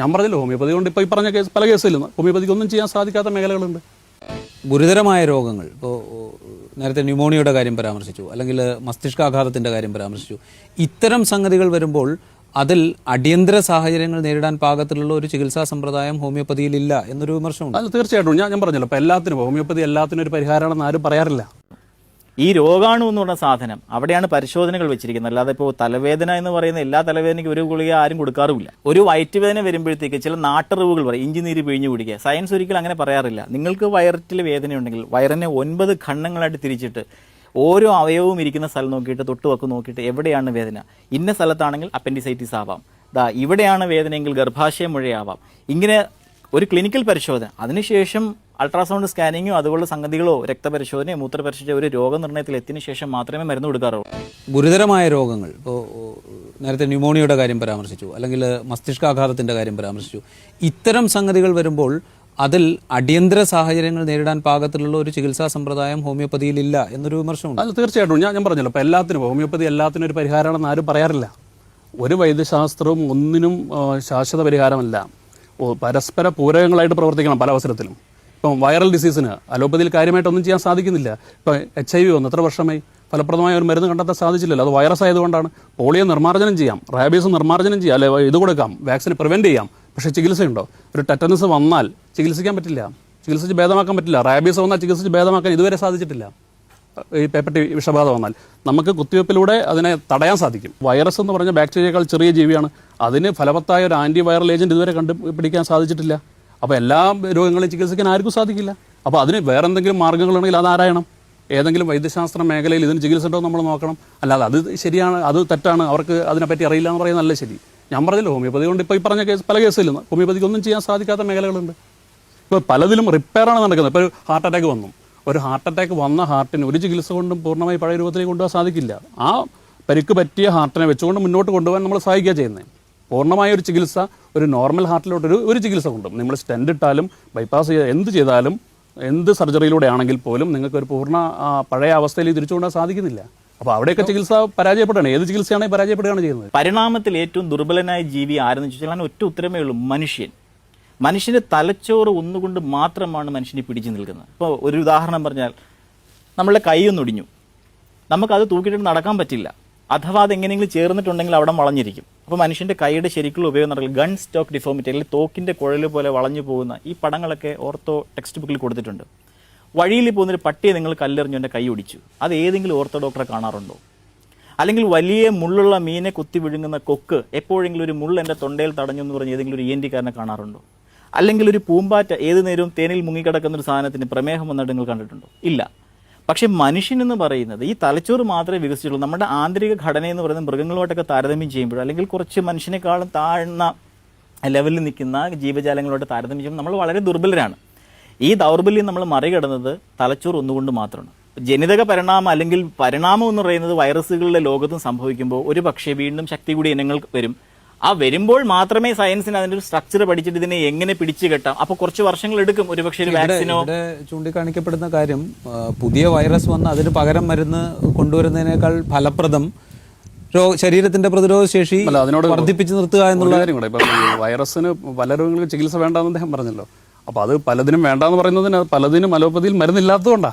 ഞാൻ പറഞ്ഞല്ലോ ഹോമിയോപ്പതി കൊണ്ട് ഇപ്പോൾ ഈ പറഞ്ഞ കേസ് പല കേസിലും ഹോമിയോപ്പതിക്ക് ഒന്നും ചെയ്യാൻ സാധിക്കാത്ത മേഖലകളുണ്ട്. ഗുരുതരമായ രോഗങ്ങൾ ഇപ്പോൾ നേരത്തെ ന്യൂമോണിയയുടെ കാര്യം പരാമർശിച്ചു അല്ലെങ്കിൽ മസ്തിഷ്കാഘാതത്തിന്റെ കാര്യം പരാമർശിച്ചു. ഇത്തരം സംഗതികൾ വരുമ്പോൾ അതിൽ അടിയന്തര സാഹചര്യങ്ങൾ നേരിടാൻ പാകത്തിലുള്ള ഒരു ചികിത്സാ സമ്പ്രദായം ഹോമിയോപ്പതിയിൽ ഇല്ല എന്നൊരു വിമർശനമുണ്ട്. അത് തീർച്ചയായിട്ടും. ഞാൻ ഞാൻ പറഞ്ഞല്ലോ ഇപ്പോൾ എല്ലാത്തിനും ഹോമിയോപ്പതി എല്ലാത്തിനും ഒരു പരിഹാരമാണെന്ന് ആരും പറയാറില്ല. ഈ രോഗാണു എന്ന് പറഞ്ഞ സാധനം അവിടെയാണ് പരിശോധനകൾ വെച്ചിരിക്കുന്നത്. അല്ലാതെ ഇപ്പോൾ തലവേദന എന്ന് പറയുന്ന എല്ലാ തലവേദനയ്ക്കും ഒരു ഗുളിക ആരും കൊടുക്കാറുമില്ല. ഒരു വയറ്റുവേദന വരുമ്പോഴത്തേക്ക് ചില നാട്ടറിവുകൾ പറയും ഇഞ്ചി നീര് പിഴിഞ്ഞു കുടിക്കുക. സയൻസ് ഒരിക്കലും അങ്ങനെ പറയാറില്ല. നിങ്ങൾക്ക് വയറ്റിൽ വേദനയുണ്ടെങ്കിൽ വയറിനെ ഒൻപത് ഖണ്ഡങ്ങളായിട്ട് തിരിച്ചിട്ട് ഓരോ അവയവവും ഇരിക്കുന്ന സ്ഥലം നോക്കിയിട്ട് തൊട്ടുവക്ക് നോക്കിയിട്ട് എവിടെയാണ് വേദന? ഇന്ന സ്ഥലത്താണെങ്കിൽ അപ്പൻഡിസൈറ്റിസ് ആവാം. ദാ ഇവിടെയാണ് വേദനയെങ്കിൽ ഗർഭാശയ മുഴയാവാം. ഇങ്ങനെ ഒരു ക്ലിനിക്കൽ പരിശോധന. അതിനുശേഷം അൾട്രാസൗണ്ട് സ്കാനിങ്ങോ അതുപോലുള്ള സംഗതികളോ രക്തപരിശോധനയോ മൂത്രപരിശോധനയോ ഒരു രോഗനിർണയത്തിൽ എത്തിയതിനു ശേഷം മാത്രമേ മരുന്ന് കൊടുക്കാറുള്ളൂ. ഗുരുതരമായ രോഗങ്ങൾ ഇപ്പോൾ നേരത്തെ ന്യൂമോണിയയുടെ കാര്യം പരാമർശിച്ചു അല്ലെങ്കിൽ മസ്തിഷ്കാഘാതത്തിന്റെ കാര്യം പരാമർശിച്ചു. ഇത്തരം സംഗതികൾ വരുമ്പോൾ അതിൽ അടിയന്തര സാഹചര്യങ്ങൾ നേരിടാൻ പാകത്തിലുള്ള ഒരു ചികിത്സാ സമ്പ്രദായം ഹോമിയോപ്പതിയിൽ ഇല്ല എന്നൊരു വിമർശനമുണ്ട്. അത് തീർച്ചയായിട്ടും. ഞാൻ ഞാൻ പറഞ്ഞല്ലോ ഇപ്പോൾ എല്ലാത്തിനും ഹോമിയോപ്പതി എല്ലാത്തിനും ഒരു പരിഹാരമാണെന്ന് ആരും പറയാറില്ല. ഒരു വൈദ്യശാസ്ത്രവും ഒന്നിനും ശാശ്വത പരിഹാരമല്ല. പരസ്പര പൂരകങ്ങളായിട്ട് പ്രവർത്തിക്കണം പല അവസരത്തിലും. ഇപ്പം വൈറൽ ഡിസീസിന് അലോപ്പതിയിൽ കാര്യമായിട്ടൊന്നും ചെയ്യാൻ സാധിക്കുന്നില്ല. ഇപ്പം എച്ച് ഐ വി വന്നു. എത്ര വർഷമായി? ഫലപ്രദമായ ഒരു മരുന്ന് കണ്ടെത്താൻ സാധിച്ചില്ലല്ലോ. അത് വൈറസ് ആയതുകൊണ്ടാണ്. പോളിയോ നിർമ്മാർജനം ചെയ്യാം. റാബീസ് നിർമ്മാർജനം ചെയ്യാം. അല്ലെ ഇത് കൊടുക്കാം. വാക്സിൻ പ്രിവെന്റ് ചെയ്യാം. പക്ഷേ ചികിത്സയുണ്ടോ? ഒരു ടെറ്റനസ് വന്നാൽ ചികിത്സിക്കാൻ പറ്റില്ല. ചികിത്സിച്ച് ഭേദമാക്കാൻ പറ്റില്ല. റാബീസ് വന്നാൽ ചികിത്സിച്ച് ഭേദമാക്കാൻ ഇതുവരെ സാധിച്ചിട്ടില്ല. ഈ പേപ്പറ്റി വിഷബാധ വന്നാൽ. നമുക്ക് കുത്തിവയ്പ്പിലൂടെ അതിനെ തടയാൻ സാധിക്കും. വൈറസ് എന്ന് പറഞ്ഞ ബാക്ടീരിയയേക്കാൾ ചെറിയ ജീവിയാണ്. അതിന് ഫലവത്തായ ഒരു ആന്റി വൈറൽ ഏജന്റ് ഇതുവരെ കണ്ടുപിടിക്കാൻ സാധിച്ചിട്ടില്ല. അപ്പോൾ എല്ലാ രോഗങ്ങളെയും ചികിത്സിക്കാൻ ആർക്കും സാധിക്കില്ല. അപ്പോൾ അതിന് വേറെ എന്തെങ്കിലും മാർഗങ്ങളുണ്ടെങ്കിൽ അത് ആരായണം? ഏതെങ്കിലും വൈദ്യശാസ്ത്ര മേഖലയിൽ ഇതിന് ചികിത്സ ഉണ്ടോ നമ്മൾ നോക്കണം. അല്ലാതെ അത് ശരിയാണ് അത് തെറ്റാണ് അവർക്ക് അതിനെപ്പറ്റി അറിയില്ല എന്ന് പറയുന്നത് നല്ല ശരി. ഞാൻ പറഞ്ഞില്ല ഹോമിയോപ്പതി കൊണ്ട് ഇപ്പോൾ ഈ പറഞ്ഞ കേസ് പല കേസിലും ഹോമിയോപ്പതിക്ക് ഒന്നും ചെയ്യാൻ സാധിക്കാത്ത മേഖലകളുണ്ട്. ഇപ്പോൾ പലതിലും റിപ്പയറാണ് നടക്കുന്നത്. ഇപ്പോൾ ഹാർട്ട് അറ്റാക്ക് വന്നു. ഒരു ഹാർട്ട് അറ്റാക്ക് വന്ന ഹാർട്ടിന് ഒരു ചികിത്സ കൊണ്ടും പൂർണമായി പഴയ രൂപത്തിലേക്ക് കൊണ്ടുപോകാൻ സാധിക്കില്ല. ആ പരിക്ക് പറ്റിയ ഹാർട്ടിനെ വെച്ചുകൊണ്ട് മുന്നോട്ട് കൊണ്ടുപോകാൻ നമ്മൾ സഹായിക്കുക ചെയ്യുന്നത് പൂർണമായ ഒരു ചികിത്സ ഒരു നോർമൽ ഹാർട്ടിലോട്ട് ഒരു ഒരു ചികിത്സ കൊണ്ടും. നമ്മൾ സ്റ്റെൻഡ് ഇട്ടാലും ബൈപ്പാസ് ചെയ്ത് എന്ത് ചെയ്താലും എന്ത് സർജറിയിലൂടെ ആണെങ്കിൽ പോലും നിങ്ങൾക്ക് ഒരു പൂർണ പഴയ അവസ്ഥയിൽ തിരിച്ചുകൊണ്ടാൻ സാധിക്കുന്നില്ല. അപ്പോൾ അവിടെയൊക്കെ ചികിത്സ പരാജയപ്പെടുകയാണ്. ഏത് ചികിത്സയാണെങ്കിൽ പരാജയപ്പെടുകയാണ് ചെയ്യുന്നത്? പരിണാമത്തിൽ ഏറ്റവും ദുർബലനായ ജീവി ആരെന്ന് ചോദിച്ചാൽ അതിന് ഒറ്റ ഉത്തരമേ ഉള്ളൂ മനുഷ്യൻ. മനുഷ്യന്റെ തലച്ചോറ് ഒന്നുകൊണ്ട് മാത്രമാണ് മനുഷ്യനെ പിടിച്ചു നിൽക്കുന്നത്. ഇപ്പോൾ ഒരു ഉദാഹരണം പറഞ്ഞാൽ നമ്മളുടെ കൈ ഒന്നൊടിഞ്ഞു നമുക്കത് തൂക്കിയിട്ട് നടക്കാൻ പറ്റില്ല. അഥവാ അത് എങ്ങനെയെങ്കിലും ചേർന്നിട്ടുണ്ടെങ്കിൽ അവിടെ വളഞ്ഞിരിക്കും. അപ്പോൾ മനുഷ്യന്റെ കൈയുടെ ശരിക്കുള്ള ഉപയോഗം നടക്കില്ല ഗൺ സ്റ്റോക്ക് ഡിഫോമിറ്റി അല്ലെങ്കിൽ തോക്കിന്റെ കുഴൽ പോലെ വളഞ്ഞു പോകുന്ന ഈ പടങ്ങളൊക്കെ ഓർത്തോ ടെക്സ്റ്റ് ബുക്കിൽ കൊടുത്തിട്ടുണ്ട്. വഴിയിൽ പോകുന്നൊരു പട്ടിയെ നിങ്ങൾ കല്ലെറിഞ്ഞു എന്റെ കൈ ഒടിച്ചു അത് ഏതെങ്കിലും ഓർത്തോ ഡോക്ടറെ കാണാറുണ്ടോ? അല്ലെങ്കിൽ വലിയ മുള്ളുള്ള മീനെ കുത്തി വിഴുങ്ങുന്ന കൊക്ക് എപ്പോഴെങ്കിലും ഒരു മുള്ള എന്റെ തൊണ്ടയിൽ തടഞ്ഞു എന്ന് പറഞ്ഞ് ഏതെങ്കിലും ഒരു ഇ എൻ ടിക്കാരനെ കാണാറുണ്ടോ? അല്ലെങ്കിൽ ഒരു പൂമ്പാറ്റ ഏത് നേരവും തേനിൽ മുങ്ങിക്കിടക്കുന്ന ഒരു സാധനത്തിന് പ്രമേഹം വന്നിട്ട് നിങ്ങൾ കണ്ടിട്ടുണ്ടോ? ഇല്ല. പക്ഷെ മനുഷ്യൻ എന്ന് പറയുന്നത് ഈ തലച്ചോറ് മാത്രമേ വികസിച്ചുള്ളൂ. നമ്മുടെ ആന്തരിക ഘടന എന്ന് പറയുന്നത് മൃഗങ്ങളുമായിട്ടൊക്കെ താരതമ്യം ചെയ്യുമ്പോൾ അല്ലെങ്കിൽ കുറച്ച് മനുഷ്യനേക്കാളും താഴ്ന്ന ലെവലിൽ നിൽക്കുന്ന ജീവജാലങ്ങളോട്ട് താരതമ്യം ചെയ്യുമ്പോൾ നമ്മൾ വളരെ ദുർബലരാണ്. ഈ ദൗർബല്യം നമ്മൾ മറികടന്നത് തലച്ചോറ് ഒന്നുകൊണ്ട് മാത്രമാണ്. ജനിതക പരിണാമം അല്ലെങ്കിൽ പരിണാമം എന്ന് പറയുന്നത് വൈറസുകളുടെ ലോകത്തും സംഭവിക്കുമ്പോൾ ഒരു പക്ഷേ വീണ്ടും ശക്തി കൂടി ഇനങ്ങൾ വരും. ആ വരുമ്പോൾ മാത്രമേ സയൻസിന് അതിന്റെ ഒരു സ്ട്രക്ചർ പഠിച്ചിട്ട് ഇതിനെ എങ്ങനെ പിടിച്ചു കെട്ടാം. അപ്പൊ കുറച്ച് വർഷങ്ങൾ എടുക്കും ഒരു പക്ഷേ ഒരു വാക്സിനോ ചൂണ്ടിക്കാണിക്കപ്പെടുന്ന കാര്യം പുതിയ വൈറസ് വന്ന് അതിന് പകരം മരുന്ന് കൊണ്ടുവരുന്നതിനേക്കാൾ ഫലപ്രദം ശരീരത്തിന്റെ പ്രതിരോധ ശേഷി അതിനോട് വർദ്ധിപ്പിച്ചു നിർത്തുക എന്നുള്ള കാര്യം കൂടെ. ഇപ്പം വൈറസിന് പല രോഗങ്ങൾക്ക് ചികിത്സ വേണ്ടെന്ന് അദ്ദേഹം പറഞ്ഞല്ലോ. അപ്പൊ അത് പലതിനും വേണ്ടെന്ന് പറയുന്നതിന് പലതിനും അലോപ്പതിയിൽ മരുന്നില്ലാത്തതുകൊണ്ടാണ്